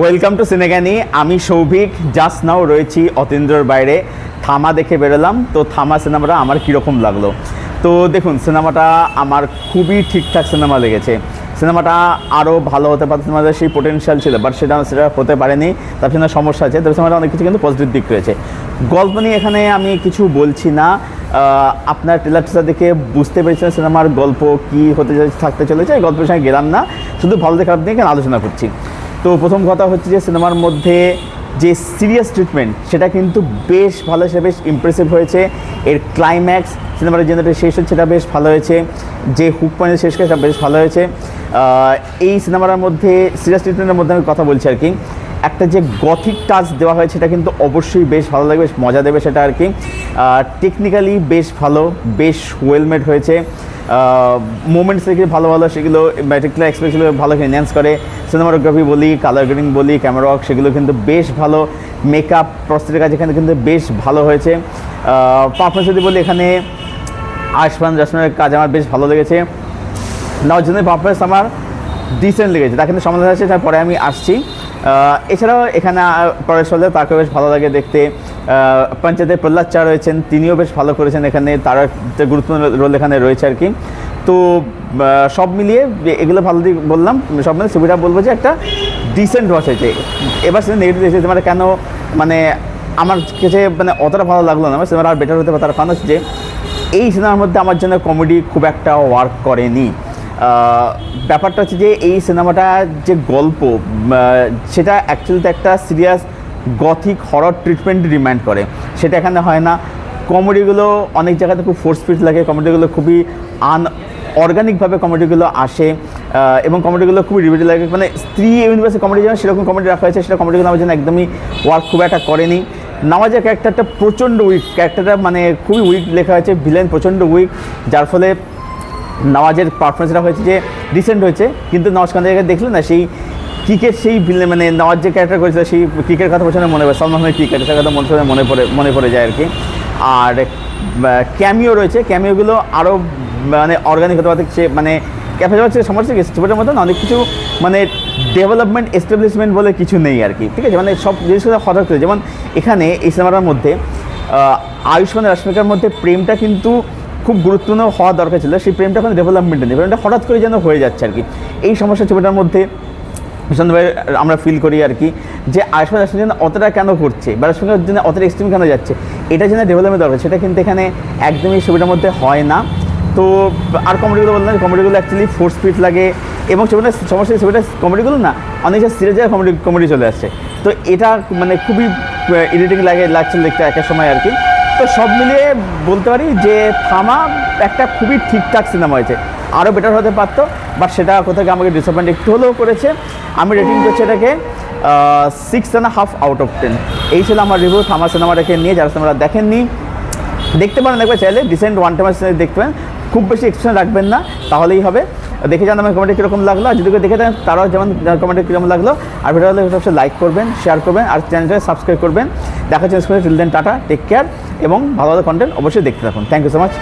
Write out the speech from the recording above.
Welcome to সিনেগানি আমি Souvik just now রয়েছি অতীন্দ্রর বাইরে। থামা দেখে বেরোলাম। তো থামা সিনেমাটা আমার কীরকম লাগল? তো দেখুন, সিনেমাটা আমার খুবই ঠিকঠাক সিনেমা লেগেছে। সিনেমাটা আরও ভালো হতে পারত সিনেমাটা সেই পোটেনশিয়াল ছিল বাট সেটা সেটা হতে পারেনি। তার জন্য সমস্যা আছে, তবে সিনেমাটা অনেক কিছু কিন্তু পজিটিভ দিক রয়েছে। গল্প নিয়ে এখানে আমি কিছু বলছি না। আপনার টেলার দেখে বুঝতে পেরেছেন সিনেমার গল্প কি হতে থাকতে চলেছে। গল্পের সঙ্গে গেলাম না। শুধু ভালো দেখে আপনি এখানে আলোচনা করছি। তো প্রথম কথা হচ্ছে যে সিনেমার মধ্যে যে সিরিয়াস ট্রিটমেন্ট সেটা কিন্তু বেশ ভালো সেটা বেশ ইমপ্রেসিভ হয়েছে। এর ক্লাইম্যাক্স সিনেমার যেটা শেষ হচ্ছে, সেটা বেশ ভালো হয়েছে। যে হুক পয়েন্ট শেষ করে, সেটা বেশ ভালো হয়েছে। এই সিনেমার মধ্যে সিরিয়াস ট্রিটমেন্টের মধ্যে আমি কথা বলছি আর কি। একটা যে গথিক টাচ দেওয়া হয়েছে, সেটা কিন্তু অবশ্যই বেশ ভালো লাগবে, বেশ মজা দেবে সেটা আর কি। টেকনিক্যালি বেশ ভালো, বেশ ওয়েলমেড হয়েছে। মোমেন্টস থেকে ভালো ভালো সেগুলো টেকনিক্যাল এক্সপ্রেসগুলো ভালো এনহ্যান্স করে সিনেমাটোগ্রাফি বলি কালার গ্রেডিং বলি ক্যামেরা ওয়ার্ক সেগুলো কিন্তু বেশ ভালো। মেকআপ প্রস্তুতির কাজ এখানে কিন্তু বেশ ভালো হয়েছে। পারফরমেন্স যদি বলি এখানে, আয়ুষ্মান জাসমানের কাজ আমার বেশ ভালো লেগেছে। নওয়াজনের পারফরমেন্স আমার ডিসেন্ট লেগেছে তার কিন্তু সমাধান আছে তারপরে আমি আসছি। এছাড়াও এখানে আহ, পরেশ হলে তাকে বেশ ভালো লাগে দেখতে। পঞ্চায়েতের প্রহ্লাদ চা রয়েছেন তিনিও বেশ ভালো করেছেন এখানে তার একটা গুরুত্বপূর্ণ রোল এখানে রয়েছে আর কি। তো সব মিলিয়ে এগুলো ভালো দিক বললাম সব মিলিয়ে ছবিটা বলব যে একটা ডিসেন্ট ওয়াচ হয়েছে। এবার সেটা নেগেটিভ এসেছে মানে কেন মানে আমার কাছে মানে অতটা ভালো লাগল না সিনেমাটা আর বেটার হতে পারে তার কারণ হচ্ছে যে এই সিনেমার মধ্যে আমার জন্য কমেডি খুব একটা ওয়ার্ক করেনি। ব্যাপারটা হচ্ছে যে এই সিনেমাটা যে গল্প সেটা অ্যাকচুয়ালিতে একটা serious gothic horror treatment demand করে। সেটা এখানে হয় না। কমেডিগুলো অনেক জায়গাতে খুব ফোর্স ফিট লাগে। কমেডিগুলো খুবই আন অর্গানিকভাবে কমেডিগুলো আসে এবং কমেডিগুলো খুবই রিভিটি লাগে। মানে স্ত্রী ইউনিভার্সে কমেডি যেমন সেরকম কমেডি রাখা হয়েছে, সেটা কমেডিগুলো আমার জন্য একদমই ওয়ার্ক খুব একটা করেনি। নামাজের ক্যারেক্টারটা প্রচণ্ড উইক ক্যারেক্টারটা মানে খুবই উইক লেখা হয়েছে। ভিলেন প্রচণ্ড উইক যার ফলে নওয়াজের পারফরমেন্সটা হয়েছে যে রিসেন্ট হয়েছে। কিন্তু নওয়াজ খান জায়গায় দেখলে না সেই ক্রিকেট সেই মানে নওয়াজ যে ক্যারেক্টার করেছিল, সেই ক্রিকেট কথা প্রচণ্ড মনে পড়ে, সলমান খানের ক্রিকেট সেটা কথা মনে মনে পড়ে মনে পড়ে যায় আর কি। আর ক্যামিও রয়েছে। ক্যামিওগুলো আরও মানে অর্গানিক হতে পারছে মানে ক্যাফে যাওয়ার যে সমস্যা কি ছবিটার মধ্যে না, অনেক কিছু মানে ডেভেলপমেন্ট এস্টাবলিশমেন্ট বলে কিছু নেই আর কি, ঠিক আছে? মানে সব জিনিসগুলো হঠাৎ করে, যেমন এখানে এই সিনেমাটার মধ্যে আয়ুষ্মান রশ্মিকার মধ্যে প্রেমটা কিন্তু খুব গুরুত্বপূর্ণ হওয়া দরকার ছিল, সেই প্রেমটা এখন ডেভেলপমেন্ট নেই। প্রেমটা হঠাৎ করে যেন হয়ে যাচ্ছে আর কি এই সমস্যা ছবিটার মধ্যে ভীষণভাবে আমরা ফিল করি আর কি যে আয়ুষ্মান রশ্মি যেন অতটা কেন করছে বা রশ্মিকার জন্য অতটা এক্সট্রিম কেন যাচ্ছে, এটা যেন ডেভেলপমেন্ট দরকার সেটা কিন্তু এখানে একদমই ছবিটার মধ্যে হয় না। তো আর কমেডিগুলো বললাম কমেডিগুলো অ্যাকচুয়ালি ফোর্স ফিট লাগে এবং ছবিটা সমস্যা ছবিটা কমেডিগুলো না অনেকটা সিরিয়াস কমেডি কমেডি চলে আসছে তো এটা মানে খুবই ইরিটেটিং লাগে লাগছে দেখতে একের সময় আর কি তো সব মিলিয়ে বলতে পারি যে থামা একটা খুবই ঠিকঠাক সিনেমা হয়েছে। আরও বেটার হতে পারতো বাট সেটা কোথাও আমাকে ডিসঅ্যাপয়েন্ট একটু হলেও করেছে। আমি রেটিং করছি এটাকে six and half out of ten এই ছিল আমার রিভিউ থামা সিনেমাটাকে নিয়ে, যারা সিনেমাটা দেখেননি, দেখতে পারেন, একবার চাইলে ডিসেন্ট ওয়ান টাইম দেখতে খুব বেশি এক্সপেরিয়েন্স রাখবেন না, তাহলেই হবে। দেখে যান আমার কমেন্টে কীরকম লাগল। আর যদি দেখে থাকেন, তারাও যেমন কমেন্টে কীরকম লাগল। আর ভিডিও হলে সবসময় লাইক করবেন শেয়ার করবেন, আর চ্যানেলটা সাবস্ক্রাইব করবেন। দেখা হচ্ছে till then tata take care এবং ভালো ভালো কন্টেন্ট অবশ্যই দেখতে থাকুন। Thank you so much